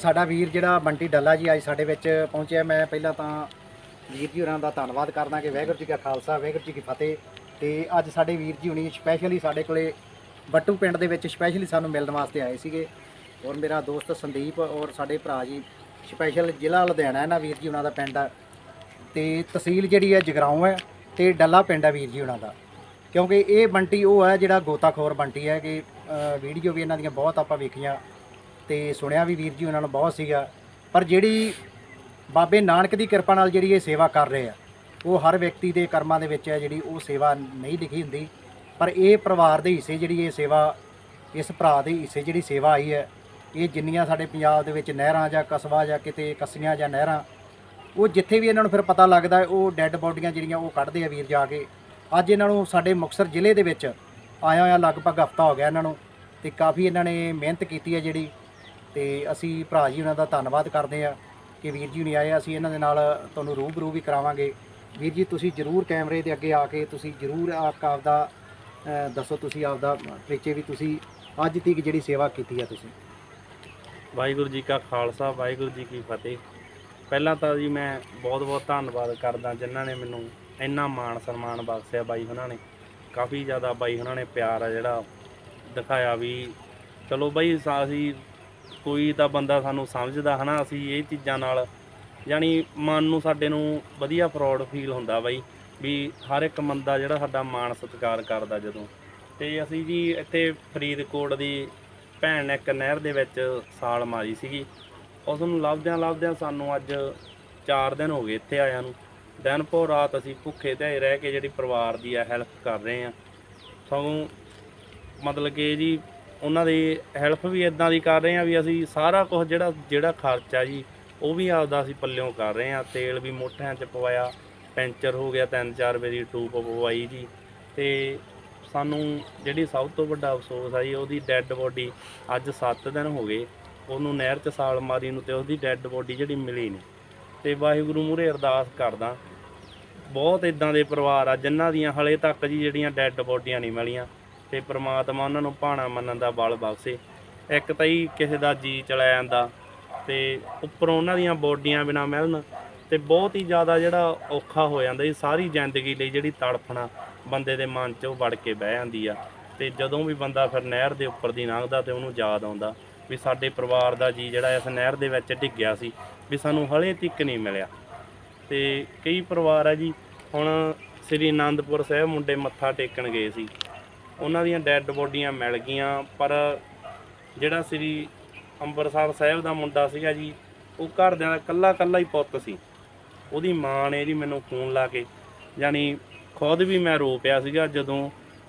ਸਾਡਾ ਵੀਰ ਜਿਹੜਾ ਬੰਟੀ ਡੱਲਾ ਜੀ ਅੱਜ ਸਾਡੇ ਵਿੱਚ ਪਹੁੰਚਿਆ। ਮੈਂ ਪਹਿਲਾਂ ਤਾਂ ਵੀਰ ਜੀ ਹੋਰਾਂ ਦਾ ਧੰਨਵਾਦ ਕਰਦਾ ਕਿ ਵਾਹਿਗੁਰੂ ਜੀ ਕਾ ਖਾਲਸਾ, ਵਾਹਿਗੁਰੂ ਜੀ ਕੀ ਫਤਿਹ। ਤੇ ਅੱਜ ਸਾਡੇ ਵੀਰ ਜੀ ਹੁਣੀ ਸਪੈਸ਼ਲੀ ਸਾਡੇ ਕੋਲੇ ਬੱਟੂ ਪਿੰਡ ਦੇ ਵਿੱਚ ਸਪੈਸ਼ਲੀ ਸਾਨੂੰ ਮਿਲਣ ਵਾਸਤੇ ਆਏ ਸੀਗੇ। ਔਰ ਮੇਰਾ ਦੋਸਤ ਸੰਦੀਪ ਔਰ ਸਾਡੇ ਭਰਾ ਜੀ ਸਪੈਸ਼ਲ ਜ਼ਿਲ੍ਹਾ ਲੁਧਿਆਣਾ ਇਹਨਾਂ ਵੀਰ ਜੀ ਉਹਨਾਂ ਦਾ ਪਿੰਡ। ਆ ਤੇ ਤਹਿਸੀਲ ਜਿਹੜੀ ਹੈ ਜਗਰਾਉਂ ਹੈ ਤੇ ਡੱਲਾ ਪਿੰਡ ਹੈ ਵੀਰ ਜੀ ਉਹਨਾਂ ਦਾ। ਕਿਉਂਕਿ ਇਹ ਬੰਟੀ ਉਹ ਹੈ ਜਿਹੜਾ ਗੋਤਾਖੋਰ ਬੰਟੀ ਹੈ ਕਿ ਵੀਡੀਓ ਵੀ ਇਹਨਾਂ ਦੀਆਂ ਬਹੁਤ ਆਪਾਂ ਵੇਖੀਆਂ। ਤੇ ਸੁਣਿਆ ਵੀ ਵੀਰ ਜੀ ਉਹਨਾਂ ਨੂੰ ਬਹੁਤ ਸੀਗਾ। ਪਰ ਜਿਹੜੀ ਬਾਬੇ ਨਾਨਕ ਦੀ ਕਿਰਪਾ ਨਾਲ ਜਿਹੜੀ ਇਹ ਸੇਵਾ ਕਰ ਰਹੇ ਆ, ਉਹ ਹਰ ਵਿਅਕਤੀ ਦੇ ਕਰਮਾਂ ਦੇ ਵਿੱਚ ਹੈ ਜਿਹੜੀ ਉਹ ਸੇਵਾ ਨਹੀਂ ਲਿਖੀ ਹੁੰਦੀ। ਪਰ ਇਹ ਪਰਿਵਾਰ ਦੇ ਹਿੱਸੇ ਜਿਹੜੀ ਇਹ ਸੇਵਾ, ਇਸ ਭਰਾ ਦੇ ਹਿੱਸੇ ਜਿਹੜੀ ਸੇਵਾ ਆਈ ਹੈ, ਇਹ ਜਿੰਨੀਆਂ ਸਾਡੇ ਪੰਜਾਬ ਦੇ ਵਿੱਚ ਨਹਿਰਾਂ ਜਾਂ ਕਸਬਾ ਜਾਂ ਕਿਤੇ ਕਸੀਆਂ ਜਾਂ ਨਹਿਰਾਂ, ਉਹ ਜਿੱਥੇ ਵੀ ਇਹਨਾਂ ਨੂੰ ਫਿਰ ਪਤਾ ਲੱਗਦਾ ਉਹ ਡੈੱਡ ਬੋਡੀਆਂ ਜਿਹੜੀਆਂ ਉਹ ਕੱਢਦੇ ਆ ਵੀਰ ਜਾ ਕੇ। ਅੱਜ ਇਹਨਾਂ ਨੂੰ ਸਾਡੇ ਮੁਕਤਸਰ ਜ਼ਿਲ੍ਹੇ ਦੇ ਵਿੱਚ ਆਇਆ ਹੋਇਆ ਲਗਭਗ ਹਫਤਾ ਹੋ ਗਿਆ ਇਹਨਾਂ ਨੂੰ, ਤੇ ਕਾਫੀ ਇਹਨਾਂ ਨੇ ਮਿਹਨਤ ਕੀਤੀ ਹੈ ਜਿਹੜੀ ਤੇ ਅਸੀਂ ਭਰਾ ਜੀ ਉਹਨਾਂ ਦਾ ਧੰਨਵਾਦ ਕਰਦੇ ਆ ਕਿ ਵੀਰ ਜੀ ਨਹੀਂ ਆਏ ਅਸੀਂ ਇਹਨਾਂ ਦੇ ਨਾਲ ਤੁਹਾਨੂੰ ਰੂਬਰੂ ਵੀ ਕਰਾਵਾਂਗੇ। ਵੀਰ ਜੀ, ਤੁਸੀਂ ਜਰੂਰ ਕੈਮਰੇ ਦੇ ਅੱਗੇ ਆ ਕੇ ਤੁਸੀਂ ਜਰੂਰ ਆਪ ਆਪਦਾ ਦੱਸੋ ਤੁਸੀਂ ਆਪਦਾ ਪਰਿਚੈ ਵੀ ਤੁਸੀਂ ਅੱਜ ਤੱਕ ਜਿਹੜੀ ਸੇਵਾ ਕੀਤੀ ਹੈ ਤੁਸੀਂ। ਵਾਹਿਗੁਰੂ ਜੀ ਕਾ ਖਾਲਸਾ, ਵਾਹਿਗੁਰੂ ਜੀ ਕੀ ਫਤਿਹ। ਪਹਿਲਾਂ ਤਾਂ ਜੀ ਮੈਂ ਬਹੁਤ ਬਹੁਤ ਧੰਨਵਾਦ ਕਰਦਾ ਜਿਨ੍ਹਾਂ ਨੇ ਮੈਨੂੰ ਇੰਨਾ ਮਾਣ ਸਨਮਾਨ ਬਖਸ਼ਿਆ ਬਾਈ ਉਹਨਾਂ ਨੇ। ਕਾਫੀ ਜ਼ਿਆਦਾ ਬਾਈ ਉਹਨਾਂ ਨੇ ਪਿਆਰ ਆ ਜਿਹੜਾ ਦਿਖਾਇਆ ਵੀ ਚਲੋ ਬਾਈ, ਸਾ- ਅਸੀਂ ਕੋਈ ਤਾਂ ਬੰਦਾ ਸਾਨੂੰ ਸਮਝਦਾ ਹਨਾ, ਅਸੀਂ ਇਹ ਚੀਜ਼ਾਂ ਨਾਲ, ਯਾਨੀ ਮਨ ਨੂੰ ਸਾਡੇ ਨੂੰ ਵਧੀਆ ਪ੍ਰਾਊਡ ਫੀਲ ਹੁੰਦਾ ਬਾਈ, ਵੀ ਹਰ ਇੱਕ ਬੰਦਾ ਜਿਹੜਾ ਸਾਡਾ ਮਾਣ ਸਤਿਕਾਰ ਕਰਦਾ ਜਦੋਂ। ਤੇ ਅਸੀਂ ਜੀ ਇੱਥੇ ਫਰੀਦਕੋਟ ਦੀ ਭੈਣ ਨੇ ਇੱਕ ਨਹਿਰ ਦੇ ਵਿੱਚ ਸਾਲ ਮਾਰੀ ਸੀਗੀ। ਉਸ ਨੂੰ ਲੱਭਦਿਆਂ ਲੱਭਦਿਆਂ ਸਾਨੂੰ ਅੱਜ 4 ਦਿਨ ਹੋ ਗਏ ਇੱਥੇ ਆਇਆਂ ਨੂੰ। ਦਿਨ ਭੋ ਰਾਤ ਅਸੀਂ ਭੁੱਖੇ ਤੇ ਰਹਿ ਕੇ ਜਿਹੜੀ ਪਰਿਵਾਰ ਦੀ ਆ ਹੈਲਪ ਕਰ ਰਹੇ ਆ। ਸਗੋਂ ਮਤਲਬ ਕਿ ਜੀ ਉਹਨਾਂ ਦੀ ਹੈਲਪ ਵੀ ਇਦਾਂ ਦੀ ਕਰ ਰਹੇ ਆ ਵੀ ਅਸੀਂ ਸਾਰਾ ਕੁਝ ਜਿਹੜਾ ਜਿਹੜਾ ਖਰਚਾ ਜੀ, ਉਹ ਵੀ ਆਪਦਾ ਅਸੀਂ ਪੱਲਿਓਂ ਕਰ ਰਹੇ ਆ ਤੇਲ ਵੀ ਮੋਠਿਆਂ 'ਚ ਪਵਾਇਆ, ਪੈਂਚਰ ਹੋ ਗਿਆ ਤਿੰਨ ਚਾਰ ਦੀ ਟੂਪ ਪਵਾਈ ਜੀ। ਤੇ ਸਾਨੂੰ ਜਿਹੜੀ ਸਭ ਤੋਂ ਵੱਡਾ ਅਫਸੋਸ ਆ ਜੀ, ਉਹਦੀ ਡੈੱਡ ਬੋਡੀ ਅੱਜ 7 ਦਿਨ ਹੋ ਗਏ, ਉਹਨੂੰ ਨਹਿਰ 'ਚ ਸਾਲ ਮਾਰੀ ਨੂੰ ਤੇ ਉਹਦੀ ਡੈੱਡ ਬੋਡੀ ਜਿਹੜੀ ਮਿਲੀ ਨਹੀਂ ਤੇ ਵਾਹਿਗੁਰੂ ਮੂਹਰੇ ਅਰਦਾਸ ਕਰਦਾ, ਬਹੁਤ ਇਦਾਂ ਦੇ ਪਰਿਵਾਰ ਆ, ਜਿਨ੍ਹਾਂ ਦੀਆਂ ਹਲੇ ਤੱਕ ਜੀ ਜਿਹੜੀਆਂ ਡੈੱਡ ਬੋਡੀਆਂ ਨਹੀਂ ਮਿਲੀਆਂ। ਤੇ ਪ੍ਰਮਾਤਮਾ ਉਹਨਾਂ ਨੂੰ ਭਾਣਾ ਮੰਨਣ ਦਾ ਬਲ ਬਖਸ਼ੇ। ਇੱਕ ਤਾਂ ਹੀ ਕਿਸੇ ਦਾ ਜੀ ਚਲਾ ਜਾਂਦਾ ਤੇ ਉੱਪਰੋਂ ਉਹਨਾਂ ਦੀਆਂ ਬੋਡੀਆਂ ਬਿਨਾ ਮਿਲਣ ਤੇ ਬਹੁਤ ਹੀ ਜ਼ਿਆਦਾ ਜਿਹੜਾ ਔਖਾ ਹੋ ਜਾਂਦਾ ਜੀ, ਸਾਰੀ ਜ਼ਿੰਦਗੀ ਲਈ ਜਿਹੜੀ ਤੜਫਣਾ ਬੰਦੇ ਦੇ ਮਨ 'ਚ ਉਹ ਵੜ ਕੇ ਬਹਿ ਜਾਂਦੀ ਆ ਤੇ ਜਦੋਂ ਵੀ ਬੰਦਾ ਫਿਰ ਨਹਿਰ ਦੇ ਉੱਪਰ ਦੀ ਲੰਘਦਾ ਤੇ ਉਹਨੂੰ ਯਾਦ ਆਉਂਦਾ ਵੀ ਸਾਡੇ ਪਰਿਵਾਰ ਦਾ ਜੀ ਜਿਹੜਾ ਇਸ ਨਹਿਰ ਦੇ ਵਿੱਚ ਡਿੱਗਿਆ ਸੀ ਵੀ ਸਾਨੂੰ ਹਲੇ ਤੱਕ ਨਹੀਂ ਮਿਲਿਆ। ਤੇ ਕਈ ਪਰਿਵਾਰ ਆ ਜੀ, ਹੁਣ ਸ੍ਰੀ ਅਨੰਦਪੁਰ ਸਾਹਿਬ ਮੁੰਡੇ ਮੱਥਾ ਟੇਕਣ ਗਏ ਸੀ। ਉਹਨਾਂ ਦੀਆਂ ਡੈੱਡ ਬੋਡੀਆਂ ਮਿਲ ਗਈਆਂ, ਪਰ ਜਿਹੜਾ ਸ੍ਰੀ ਅੰਮ੍ਰਿਤਸਰ ਸਾਹਿਬ ਦਾ ਮੁੰਡਾ ਸੀਗਾ ਜੀ, ਉਹ ਘਰਦਿਆਂ ਦਾ ਕੱਲਾ ਕੱਲਾ ਹੀ ਪੁੱਤ ਸੀ। ਉਹਦੀ ਮਾਂ ਨੇ ਜੀ ਮੈਨੂੰ ਫੋਨ ਲਾ ਕੇ, ਯਾਨੀ ਖੁਦ ਵੀ ਮੈਂ ਰੋ ਪਿਆ ਸੀਗਾ ਜਦੋਂ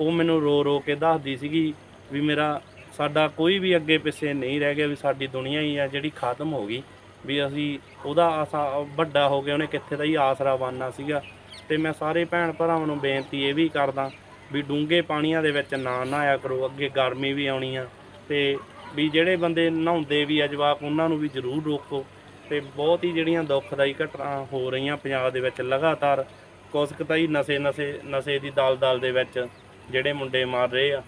ਉਹ ਮੈਨੂੰ ਰੋ ਰੋ ਕੇ ਦੱਸਦੀ ਸੀਗੀ ਵੀ ਮੇਰਾ, ਸਾਡਾ ਕੋਈ ਵੀ ਅੱਗੇ ਪਿੱਛੇ ਨਹੀਂ ਰਹਿ ਗਿਆ ਵੀ ਸਾਡੀ ਦੁਨੀਆ ਹੀ ਆ ਜਿਹੜੀ ਖਤਮ ਹੋ ਗਈ, ਵੀ ਅਸੀਂ ਉਹਦਾ ਆਸਾ ਵੱਡਾ ਹੋ ਗਿਆ ਉਹਨੇ ਕਿੱਥੇ ਦਾ ਹੀ ਆਸਰਾ ਬਣਨਾ ਸੀਗਾ। ਤੇ ਮੈਂ ਸਾਰੇ ਭੈਣ ਭਰਾਵਾਂ ਨੂੰ ਬੇਨਤੀ ਇਹ ਵੀ ਕਰਦਾ ਵੀ ਡੂੰਘੇ ਪਾਣੀਆਂ ਦੇ ਵਿੱਚ ਨਾ ਨਹਾਇਆ ਕਰੋ ਅੱਗੇ ਗਰਮੀ ਵੀ ਆਉਣੀ ਆ। ਤੇ ਵੀ ਜਿਹੜੇ ਬੰਦੇ ਨਹਾਉਂਦੇ ਵੀ ਆ ਜਵਾਕ ਉਹਨਾਂ ਨੂੰ ਵੀ ਜ਼ਰੂਰ ਰੋਕੋ। ਤੇ ਬਹੁਤ ਹੀ ਜਿਹੜੀਆਂ ਦੁੱਖਦਾਈ ਘਟਨਾ ਹੋ ਰਹੀਆਂ ਪੰਜਾਬ ਦੇ ਵਿੱਚ ਲਗਾਤਾਰ। ਕੁਛ ਤਾਂ ਹੀ ਨਸ਼ੇ ਨਸ਼ੇ ਨਸ਼ੇ ਦੀ ਦਲ ਦਲ ਦੇ ਵਿੱਚ ਜਿਹੜੇ ਮੁੰਡੇ ਮਾਰ ਰਹੇ ਆ।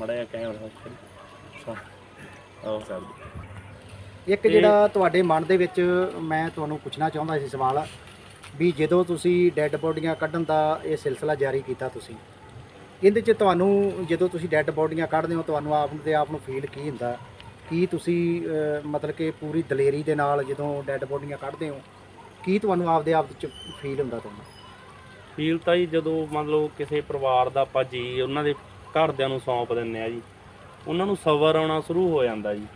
ਮੜਾ ਜਿਹਾ ਕੈਮਰਾ ਆਹ ਸਰ। ਇੱਕ ਜਿਹੜਾ ਤੁਹਾਡੇ ਮਨ ਦੇ ਵਿੱਚ ਮੈਂ ਤੁਹਾਨੂੰ ਪੁੱਛਣਾ ਚਾਹੁੰਦਾ ਸੀ ਸਵਾਲ ਵੀ ਜਦੋਂ ਤੁਸੀਂ ਡੈੱਡ ਬੋਡੀਆਂ ਕੱਢਣ ਦਾ ਇਹ ਸਿਲਸਿਲਾ ਜਾਰੀ ਕੀਤਾ ਤੁਸੀਂ ਇਹਦੇ 'ਚ ਤੁਹਾਨੂੰ ਜਦੋਂ ਤੁਸੀਂ ਡੈੱਡ ਬੋਡੀਆਂ ਕੱਢਦੇ ਹੋ, ਤੁਹਾਨੂੰ ਆਪ ਨੂੰ ਤੇ ਆਪ ਨੂੰ ਫੀਲ ਕੀ ਹੁੰਦਾ? ਕੀ ਤੁਸੀਂ ਮਤਲਬ ਕਿ ਪੂਰੀ ਦਲੇਰੀ ਦੇ ਨਾਲ ਜਦੋਂ ਡੈੱਡ ਬੋਡੀਆਂ ਕੱਢਦੇ ਹੋ, ਕੀ ਤੁਹਾਨੂੰ ਆਪਦੇ ਆਪ ਚ ਫੀਲ ਹੁੰਦਾ ਤੁਹਾਨੂੰ? ਫੀਲ ਤਾਂ ਜੀ ਜਦੋਂ ਮੰਨ ਲਓ ਕਿਸੇ ਪਰਿਵਾਰ ਦਾ ਆਪਾਂ ਜੀ, ਉਹਨਾਂ ਦੇ ਘਰਦਿਆਂ ਨੂੰ ਸੌਂਪ ਦਿੰਨੇ ਆ ਜੀ, ਉਹਨਾਂ ਨੂੰ ਸਬਰ ਆਉਣਾ ਸ਼ੁਰੂ ਹੋ ਜਾਂਦਾ ਜੀ।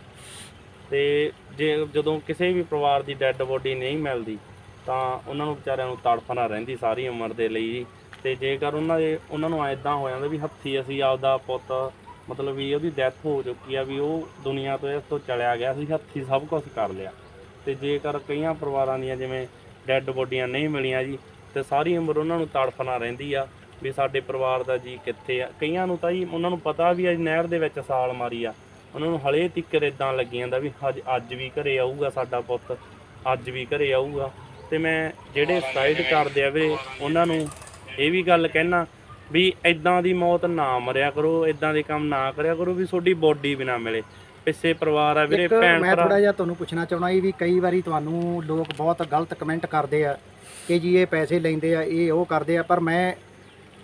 ਤੇ ਜੇ ਜਦੋਂ ਕਿਸੇ ਵੀ ਪਰਿਵਾਰ ਦੀ ਡੈੱਡ ਬੋਡੀ ਨਹੀਂ ਮਿਲਦੀ, ਤਾਂ ਉਹਨਾਂ ਨੂੰ ਵਿਚਾਰਿਆਂ ਨੂੰ ਤੜਫਣਾ ਰਹਿੰਦੀ ਸਾਰੀ ਉਮਰ ਦੇ ਲਈ ਜੀ। ਤੇ ਜੇਕਰ ਉਹਨਾਂ ਦੇ ਉਹਨਾਂ ਨੂੰ ਐਦਾਂ ਹੋ ਜਾਂਦਾ ਵੀ ਹੱਥੀ ਅਸੀਂ ਆਪਦਾ ਪੁੱਤ, ਮਤਲਬ ਵੀ ਉਹਦੀ ਡੈਥ ਹੋ ਚੁੱਕੀ ਆ ਵੀ ਉਹ ਦੁਨੀਆ ਤੋਂ ਇਸ ਤੋਂ ਚਲਿਆ ਗਿਆ ਸੀ ਹੱਥੀ ਸਭ ਕੁਝ ਕਰ ਲਿਆ। ਤੇ ਜੇਕਰ ਕਈਆਂ ਪਰਿਵਾਰਾਂ ਦੀਆਂ ਜਿਵੇਂ ਡੈੱਡ ਬੋਡੀਆਂ ਨਹੀਂ ਮਿਲੀਆਂ ਜੀ, ਤੇ ਸਾਰੀ ਉਮਰ ਉਹਨਾਂ ਨੂੰ ਤੜਫਣਾ ਰਹਿੰਦੀ ਆ ਵੀ ਸਾਡੇ ਪਰਿਵਾਰ ਦਾ ਜੀ ਕਿੱਥੇ ਆ। ਕਈਆਂ ਨੂੰ ਤਾਂ ਜੀ ਉਹਨਾਂ ਨੂੰ ਪਤਾ ਵੀ ਅੱਜ ਨਹਿਰ ਦੇ ਵਿੱਚ ਸਾਲ ਮਾਰੀ ਆ। ਉਹਨਾਂ ਨੂੰ ਹਲੇ ਤਿੱਕਰ ਇਦਾਂ ਲੱਗੀ ਜਾਂਦਾ ਵੀ ਅੱਜ ਅੱਜ ਵੀ ਘਰੇ ਆਊਗਾ ਸਾਡਾ ਪੁੱਤ, ਅੱਜ ਵੀ ਘਰੇ ਆਊਗਾ। ਤੇ ਮੈਂ ਜਿਹੜੇ ਸਾਈਡ ਕਰਦੇ ਆ ਵੀਰੇ ਉਹਨਾਂ ਨੂੰ ਇਹ ਵੀ ਗੱਲ ਕਹਿਣਾ ਵੀ ਇਦਾਂ ਦੀ ਮੌਤ ਨਾ ਮਰਿਆ ਕਰੋ ਇਦਾਂ ਦੇ ਕੰਮ ਨਾ ਕਰਿਆ ਕਰੋ ਵੀ ਤੁਹਾਡੀ ਬੋਡੀ ਵੀ ਨਾ ਮਿਲੇ। ਪਿੱਛੇ ਪਰਿਵਾਰ ਆ ਵੀਰੇ ਇੱਕ ਭੈਣ ਮੈਂ ਭਰਾ। ਥੋੜਾ ਜਿਹਾ ਤੁਹਾਨੂੰ ਪੁੱਛਣਾ ਚਾਹਣਾ ਇਹ ਵੀ ਕਈ ਵਾਰੀ ਤੁਹਾਨੂੰ ਲੋਕ ਬਹੁਤ ਗਲਤ ਕਮੈਂਟ ਕਰਦੇ ਆ ਕਿ ਜੀ ਇਹ ਪੈਸੇ ਲੈਂਦੇ ਆ ਇਹ ਉਹ ਕਰਦੇ ਆ ਪਰ ਮੈਂ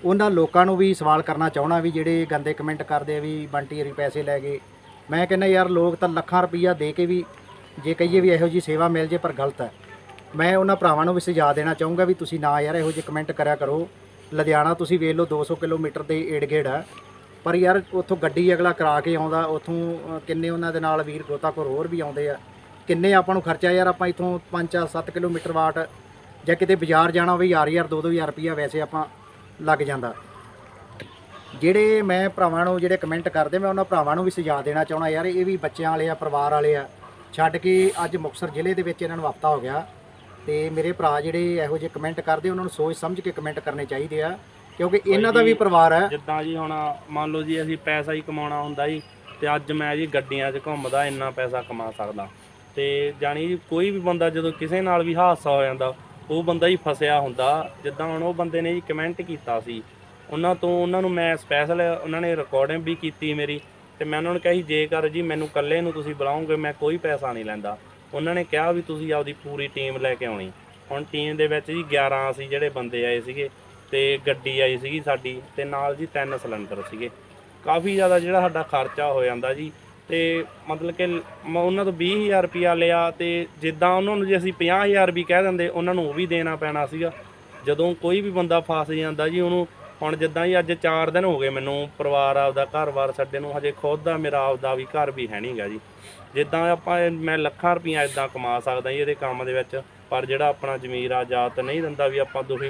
ਉਹਨਾਂ ਲੋਕਾਂ ਨੂੰ ਵੀ ਸਵਾਲ ਕਰਨਾ ਚਾਹਣਾ ਵੀ ਜਿਹੜੇ ਗੰਦੇ ਕਮੈਂਟ ਕਰਦੇ ਆ ਵੀ ਬੰਟੀ ਹਰੀ ਪੈਸੇ ਲੈ ਗਏ। ਮੈਂ ਕਹਿੰਦਾ ਯਾਰ ਲੋਕ ਤਾਂ ਲੱਖਾਂ ਰੁਪਈਆ ਦੇ ਕੇ ਵੀ ਜੇ ਕਹੀਏ ਵੀ ਇਹੋ ਜੀ ਸੇਵਾ ਮਿਲ ਜੇ ਪਰ ਗਲਤ ਹੈ। ਮੈਂ ਉਹਨਾਂ ਭਰਾਵਾਂ ਨੂੰ ਵੀ ਸੁਝਾਅ ਦੇਣਾ ਚਾਹੂੰਗਾ ਵੀ ਤੁਸੀਂ ਨਾ ਯਾਰ ਇਹੋ ਜਿਹੇ ਕਮੈਂਟ ਕਰਿਆ ਕਰੋ। ਲੁਧਿਆਣਾ ਤੁਸੀਂ ਵੇਖ ਲਓ 200 ਕਿਲੋਮੀਟਰ ਦੇ ਏੜ ਗੇੜ ਆ। ਪਰ ਯਾਰ, ਉੱਥੋਂ ਗੱਡੀ ਅਗਲਾ ਕਰਾ ਕੇ ਆਉਂਦਾ, ਉੱਥੋਂ ਕਿੰਨੇ ਉਹਨਾਂ ਦੇ ਨਾਲ ਵੀਰ ਗੋਤਾਖੋਰ ਹੋਰ ਵੀ ਆਉਂਦੇ ਆ। ਕਿੰਨੇ ਆਪਾਂ ਨੂੰ ਖਰਚਾ ਯਾਰ, ਆਪਾਂ ਇਥੋਂ 5 7 ਕਿਲੋਮੀਟਰ ਵਾਟ, ਜਾਂ ਕਿਤੇ ਬਾਜ਼ਾਰ ਜਾਣਾ ਹੋਵੇ ਯਾਰ ਯਾਰ 2-2000 ਰੁਪਈਆ ਵੈਸੇ ਆਪਾਂ ਲੱਗ ਜਾਂਦਾ। ਜਿਹੜੇ ਮੈਂ ਭਰਾਵਾਂ ਨੂੰ, ਜਿਹੜੇ ਕਮੈਂਟ ਕਰਦੇ, ਮੈਂ ਉਹਨਾਂ ਭਰਾਵਾਂ ਨੂੰ ਵੀ ਸੁਝਾਅ ਦੇਣਾ ਚਾਹਣਾ ਯਾਰ, ਇਹ ਵੀ ਬੱਚਿਆਂ ਵਾਲੇ ਆ, ਪਰਿਵਾਰ ਵਾਲੇ ਆ। ਛੱਡ ਕੇ ਅੱਜ ਮੁਕਤਸਰ ਜ਼ਿਲ੍ਹੇ ਦੇ ਵਿੱਚ ਇਹਨਾਂ ਨੂੰ ਹਫਤਾ ਹੋ ਗਿਆ। ਤੇ ਮੇਰੇ ਭਰਾ ਜਿਹੜੇ ਇਹੋ ਜਿਹੇ ਕਮੈਂਟ ਕਰਦੇ ਉਹਨਾਂ ਨੂੰ ਸੋਚ ਸਮਝ ਕੇ ਕਮੈਂਟ ਕਰਨੇ ਚਾਹੀਦੇ ਆ ਕਿਉਂਕਿ ਇਹਨਾਂ ਦਾ ਵੀ ਪਰਿਵਾਰ ਹੈ। ਜਿੱਦਾਂ ਜੀ ਹੁਣ ਮੰਨ ਲਓ ਜੀ ਅਸੀਂ ਪੈਸਾ ਹੀ ਕਮਾਉਣਾ ਹੁੰਦਾ ਜੀ ਤੇ ਅੱਜ ਮੈਂ ਜੀ ਗੱਡੀਆਂ 'ਚ ਘੁੰਮਦਾ ਇੰਨਾ ਪੈਸਾ ਕਮਾ ਸਕਦਾ। ਤੇ ਜਾਣੀ ਜੀ ਕੋਈ ਵੀ ਬੰਦਾ ਜਦੋਂ ਕਿਸੇ ਨਾਲ ਵੀ ਹਾਦਸਾ ਹੋ ਜਾਂਦਾ ਉਹ ਬੰਦਾ ਹੀ ਫਸਿਆ ਹੁੰਦਾ। ਜਿੱਦਾਂ ਹੁਣ ਉਹ ਬੰਦੇ ਨੇ ਜੀ ਕਮੈਂਟ ਕੀਤਾ ਸੀ ਉਹਨਾਂ ਤੋਂ ਉਹਨਾਂ ਨੂੰ ਮੈਂ ਸਪੈਸ਼ਲ ਉਹਨਾਂ ਨੇ ਰਿਕਾਰਡਿੰਗ ਵੀ ਕੀਤੀ ਮੇਰੀ ਤੇ ਮੈਂ ਉਹਨਾਂ ਨੂੰ ਕਿਹਾ ਜੇਕਰ ਜੀ ਮੈਨੂੰ ਇਕੱਲੇ ਨੂੰ ਤੁਸੀਂ ਬੁਲਾਓਗੇ ਮੈਂ ਕੋਈ ਪੈਸਾ ਨਹੀਂ ਲੈਂਦਾ। ਉਹਨਾਂ ਨੇ ਕਿਹਾ ਵੀ ਤੁਸੀਂ ਆਪਦੀ ਪੂਰੀ ਟੀਮ ਲੈ ਕੇ ਆਉਣੀ। ਹੁਣ ਟੀਮ ਦੇ ਵਿੱਚ ਜੀ 11 ਅਸੀਂ ਜਿਹੜੇ ਬੰਦੇ ਆਏ ਸੀਗੇ ਤੇ ਗੱਡੀ ਆਈ ਸੀਗੀ ਸਾਡੀ ਤੇ ਨਾਲ ਜੀ ਤਿੰਨ ਸਿਲੰਡਰ ਸੀਗੇ। ਕਾਫੀ ਜ਼ਿਆਦਾ ਜਿਹੜਾ ਸਾਡਾ ਖਰਚਾ ਹੋ ਜਾਂਦਾ ਜੀ ਤੇ ਮਤਲਬ ਕਿ ਮ- ਉਹਨਾਂ ਤੋਂ 20000 ਰੁਪਿਆ ਲਿਆ ਤੇ ਜਿੱਦਾਂ ਉਹਨਾਂ ਨੂੰ ਜੇ ਅਸੀਂ 50000 ਵੀ ਕਹਿ ਦਿੰਦੇ, ਉਹਨਾਂ ਨੂੰ ਉਹ ਵੀ ਦੇਣਾ ਪੈਣਾ ਸੀਗਾ। ਜਦੋਂ ਕੋਈ ਵੀ ਬੰਦਾ ਫਸ ਜਾਂਦਾ ਜੀ ਉਹਨੂੰ ਹੁਣ ਜਿੱਦਾਂ ਹੀ ਅੱਜ 4 ਦਿਨ ਹੋ ਗਏ ਮੈਨੂੰ ਪਰਿਵਾਰ ਆਪਦਾ ਘਰ-ਬਾਰ ਛੱਡੇ ਨੂੰ, ਹਜੇ ਖੁਦ ਦਾ ਮੇਰਾ ਆਪਦਾ ਵੀ ਘਰ ਵੀ ਹੈ ਨਹੀਂਗਾ ਜੀ। ਜਿੱਦਾਂ ਆਪਾਂ ਮੈਂ ਲੱਖਾਂ ਰੁਪਈਆ ਇਦਾਂ ਕਮਾ ਸਕਦਾ ਜੀ ਇਹਦੇ ਕੰਮ ਦੇ ਵਿੱਚ, ਪਰ ਜਿਹੜਾ ਆਪਣਾ ਜ਼ਮੀਰ ਆ, ਜਾਤ ਨਹੀਂ ਦਿੰਦਾ ਵੀ ਆਪਾਂ ਦੁਖੀ